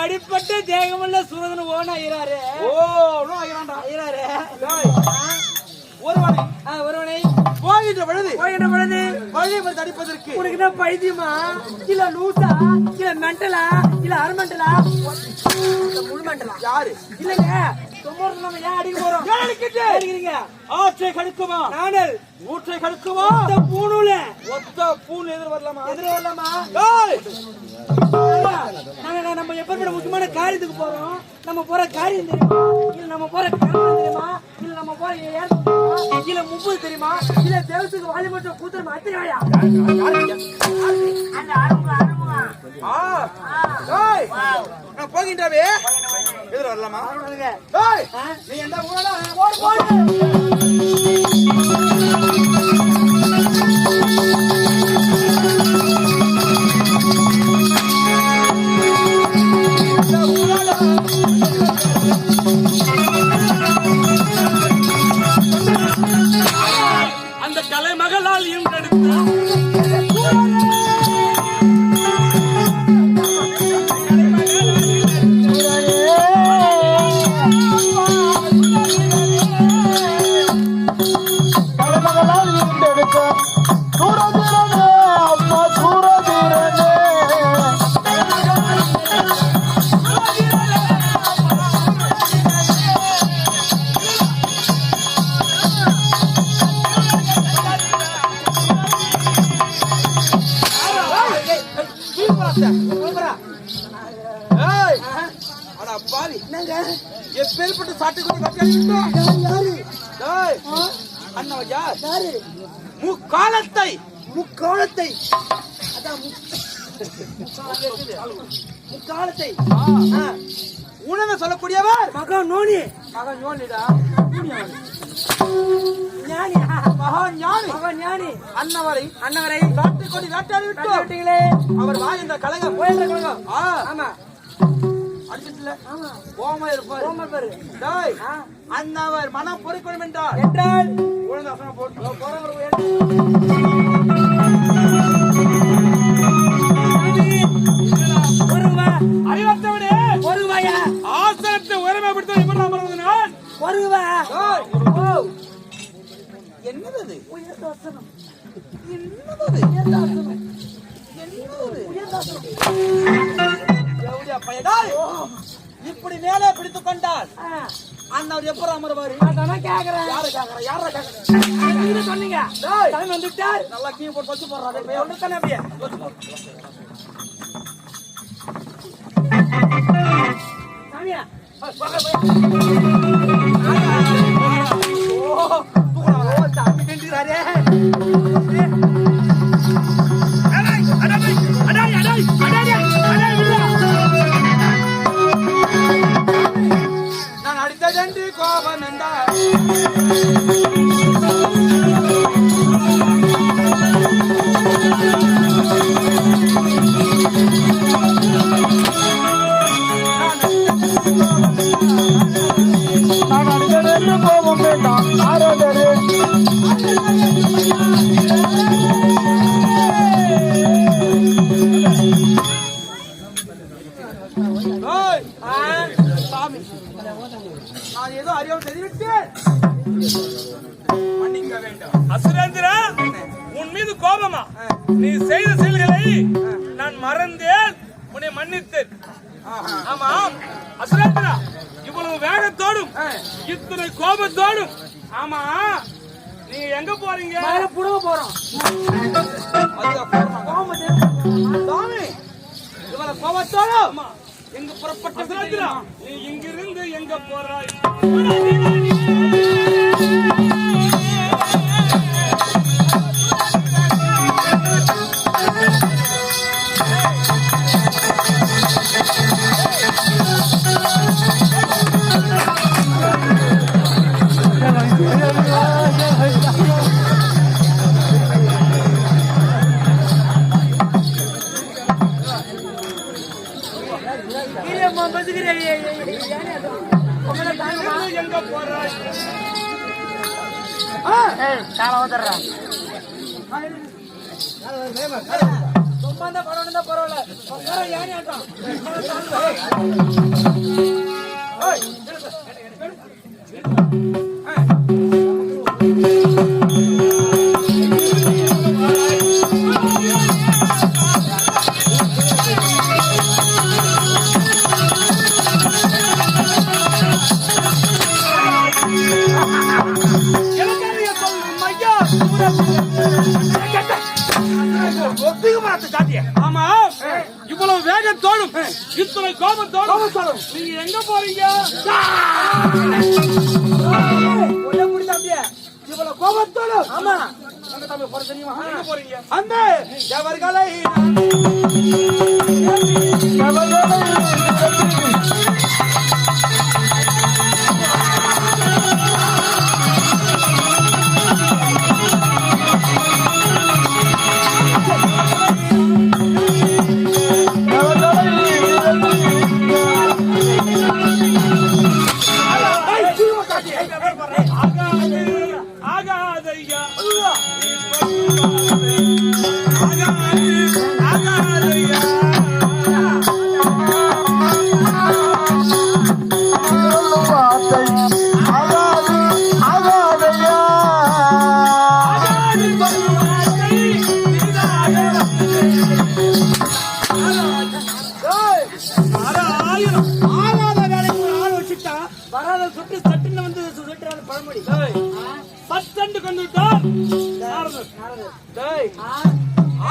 அடிப்பட்ட தேகமுள்ள சூரதன் ஓன ஐயராரு oh no ஐயராரு ஒருவனை ஒருவனை. போகின்ற பொழுது போகின்ற பொழுது வழியை வந்து அடிப்பதற்கு உனக்கு என்ன பைத்தியமா? இல்ல லூசா? இல்ல மெண்டலா? இல்ல அரமெண்டலா முழு மெண்டலா? யாரு? இல்லங்க. ஆற்றை கடுக்குமா? நானல். ஊற்றை கடுக்குமா? பூணூல. ஒத்த பூல் எதிர் வரலாமா? எதிர வரலாமா? நாங்க நம்ம முக்கியமான காரியத்துக்கு போறோம்? நம்ம போற காரியம் தெரியுமா? இல்ல நம்ம போற காரியம் தெரியுமா? இல்ல நம்ம போற ஏன் முப்பது தெரியுமா? இல்ல தேவத்துக்கு வாலி மட்டும் கூத்துறமா அத்தனை வாயா? அந்த வரலாமா? நீ என்ன ஊரடா? பாவி எப்பேற்பட்ட சாட்டு கொண்டு கட்டி அடிக்கிட்டோம் ஏய், அண்ணா யார்? யாரு? முக்காலத்தை. முக்காலத்தை. அதான் முக்காலத்தை. உணவை சொல்லக்கூடியவர் மகன் நோனி. மகன் யோனிடா ஞானி. மகான் ஞானி. மகன் ஞானி. அன்னவரை அண்ணவரை. காட்டு கொடி வேட்டாடி விட்டோம் விட்டீங்களே அவர் வாய் இந்த கழகம் போயிடுற கழகம் ஆ, ஆமா. அடிச்சிட்டுல. ஆமா கோமா இருப்பார். ரோமர் பேரு டேய். அன்னவர் மனம் பொறிக்கணும் என்றால். ஒழுங்கா சொன்ன போட்டு. போறவர் அறிவத்தவனே ஒரு ரூபாயா ஆசனத்தை உரிமைப்படுத்த எப்படி நான் ஒரு ரூபா டேய், ஓ. என்னது? உயர்தாசனம். என்னது? உயர்தாசனம். என்னது? உயர்தாசனம். இப்படி மேலே பிடித்துக் கொண்டால் அண்ணவர் எப்படி அமருவாரு? கேக்குறேன். யார கேக்குற? யார கேக்குற? நீங்க சொன்னீங்க. டேய். தலைமை வந்துட்டார். நல்லா கீ போட்டு வச்சு போடுறாரு அப்படியே சாமியா. நான் நான் ஏதோ அறியாமல் தெரிவித்தேன். மன்னிக்க வேண்டும் அசுரேந்திரா உன் மீது கோபமா? நீ செய்த செயல்களை நான் மறந்தேன். உன்னை மன்னித்தேன். ஆமாம். அசுரேந்திரா இவ்வளவு வேகத்தோடும். இத்தனை கோபத்தோடும் ஆமா. நீங்க எங்க போறீங்க? புடுங்க போறோம் கோபத்தோடும். புறப்பட்ட இங்கிருந்து எங்க போறாய்? சும்மா இருந்தா படம் இருந்தா பரவாயில்ல உட்கார யானி ஆட்டம் இலக்கரிய ஆமா இவ்வளவு வேகத்தோடும் இத்தனை கோபத்தோடும் நீங்க எங்க போறீங்க? இவ்வளவு கோபத்தோட ஆமா. எங்க தம்பி போற தெரியுமா? எங்க போறீங்க? அந்த எவர்களை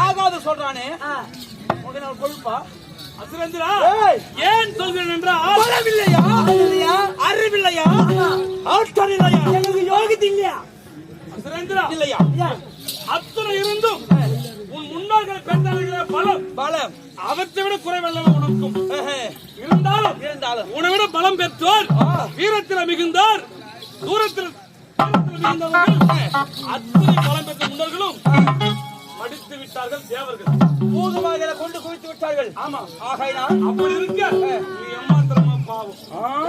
ஆகாது சொல்றானே. நான் கொழுப்பா? அசுரேந்திரா. ஏன் சொல்கிறேன் என்றால் இல்லையா? அறிவில்லையா. ஆற்றல் இல்லையா எனக்கு யோகித்து இல்லையா? அசுரேந்திரா இல்லையா? அத்தனை இருந்தும் உன் முன்னோர்கள் பெற்றார்களே பலம். பலம். அவற்றை விட குறைவல்லவ உனக்கும். இருந்தாலும் இருந்தாலும். உன்னை விட பலம் பெற்றோர். வீரத்தில் மிகுந்தார். தூரத்தில் அத்தனை பலம் பெற்ற முன்னோர்களும் மடித்து விட்டார்கள் தேவர்கள். பூதுவாக கொண்டு குவித்து விட்டார்கள். ஆமா. ஆகையினால் அப்படி இருக்க நீ ஏமாத்திரமா பாவம்.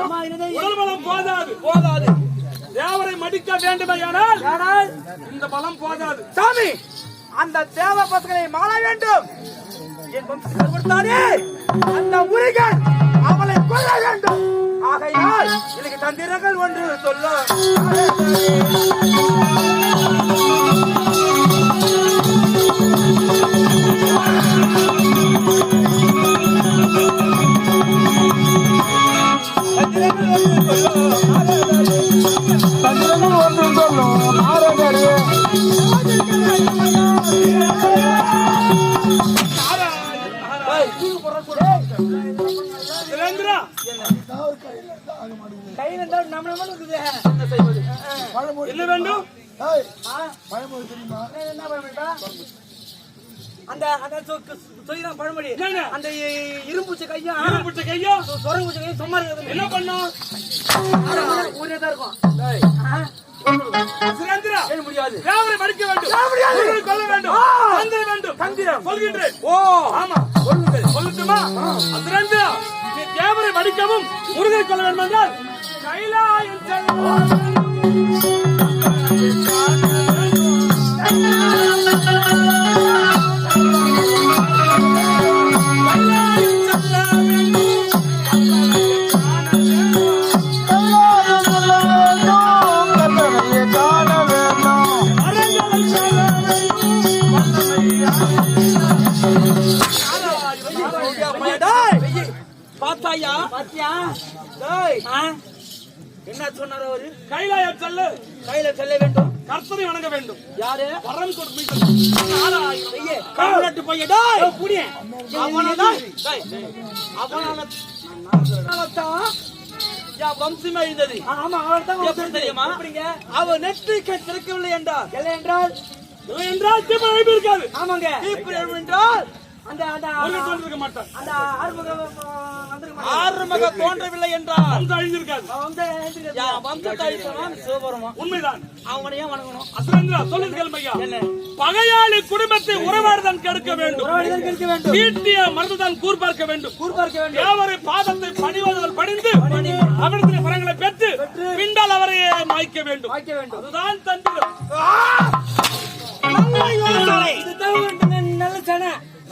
அம்மா, என்னது? உடல் பலம் போதாது. போதாது. தேவரை மடிக்க வேண்டுமையானால் ஆனால் இந்த பலம் போதாது. சாமி அந்த தேவ பசங்களை மாள வேண்டும். என் கொடுத்தானே. அந்த முருகன் அவளை கொல்ல வேண்டும். ஆகையால் எனக்கு தந்திரங்கள் ஒன்று சொல்ல. தந்திரங்கள் ஒன்று சொல்லும் நாரதரே. சுரேந்திரா கையில இருந்தா நம்ம நம்ம இருக்குது என்ன செய்வது என்ன வேண்டும் ஆ? என்ன பழமொழிடா? அந்த அந்த சொல்லிதான் பழமொழி? அந்த இரும்புச்ச கையா? இரும்பு பிடிச்ச கையா? சொரங்க பூச்ச கையும் சும்மா இருக்குது என்ன பண்ணும் ஊரே தான் இருக்கும்? சுரேந்திரா முடியாது. மடிக்க வேண்டும்? கொல்ல வேண்டும். வேண்டும். சொல்கின்றேன். ஓ. ஆமா. சொல்லுங்கள். சொல்லட்டுமா? சுரேந்திரா தேவரை மடிக்கவும் முருகனை கொள்ள வேண்டும் என்றால் கைலாயம் செல்வோம் சொன்னார் அவரு. கைலாயம் செல்லு. கையில செல்ல வேண்டும். கர்த்தனை வணங்க வேண்டும். யாரு? வரம் கொடுத்து பையன் டேய். புடிய. அவனாதான் அவனால- வம்சமே ஆமா தெரியுமா? அவர் நெற்றிக்கை திறக்கவில்லை என்றால். இல்லை என்றால் என்றால் தீபம் எழுப்பி இருக்காது ஆமாங்க என்றால் அந்த அந்த தோன்றிருக்க மாட்டான். அந்த ஆறுமுகம் ஆறுமுக தோன்றவில்லை என்றால். உண்மைதான். அவனையே வணங்கணும். பகையாளி குடும்பத்தை உறவாடுதான் கெடுக்க வேண்டும். தீட்டிய மருந்துதான் கூர்பார்க்க வேண்டும். கூர்பார்க்க வேண்டும். தேவரை பாதத்தை பணிவதால் பணிந்து அவரிடத்தில் வரங்களை பெற்று பிண்டால் அவரையே மாய்க்க வேண்டும். அதுதான் தந்திரம்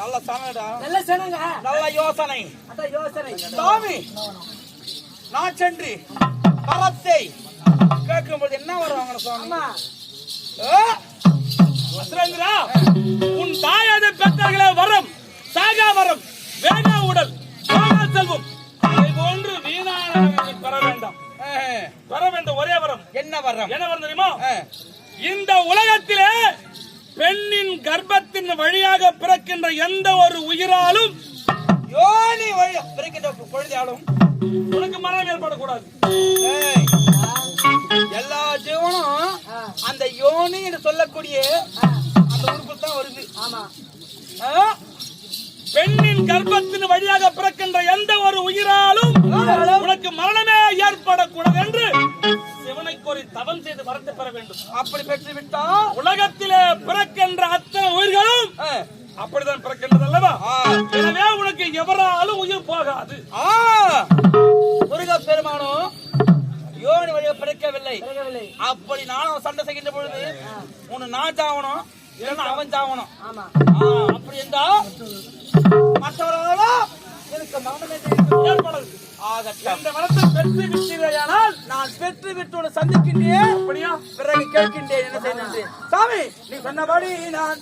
நல்ல சமைடா நல்ல சேனைங்க நல்ல யோசனை. அதான் யோசனை. சாமி நான் சென்று பரத்தை கேட்கும்போது என்ன வருவாங்க சுவாமி உன் தாயாத பெற்றார்களே வரம் என்று சொல்லக்கூடிய அந்த உறுப்பு தான் வருது. ஆமா? பெண்ணின் கர்ப்பத்தின் வழியாக பிறக்கின்ற எந்த ஒரு உயிராலும் உனக்கு மரணமே ஏற்படக்கூடாது என்று சிவனை கோரி தவம் செய்து வரத்தை பெற வேண்டும். அப்படி பெற்று விட்டா உலகத்திலே பிறக்கின்ற அத்தனை உயிர்களும் அப்படிதான் பிறக்கின்றது அல்லவா. எனவே உனக்கு எவராலும் உயிர் போகாது. முருக பெருமானும் யோனி வழியை பிறக்கவில்லை அப்படி நானும் சண்டை செய்கின்ற பொழுது உன்னை நான் சாவணும் இல்லைன்னா அவன் சாவணும். அப்படி என்றா மற்றவர்களோட எனக்கு மரணம் இந்த மனத்தை பெற்று விட்டீர்களானால் நான் பெற்று விட்டு சந்திக்கின்றேன். அப்படியா? பிறகு கேட்கின்றேன் என்ன செய்யணும் சாமி நீ சொன்னபடி நான்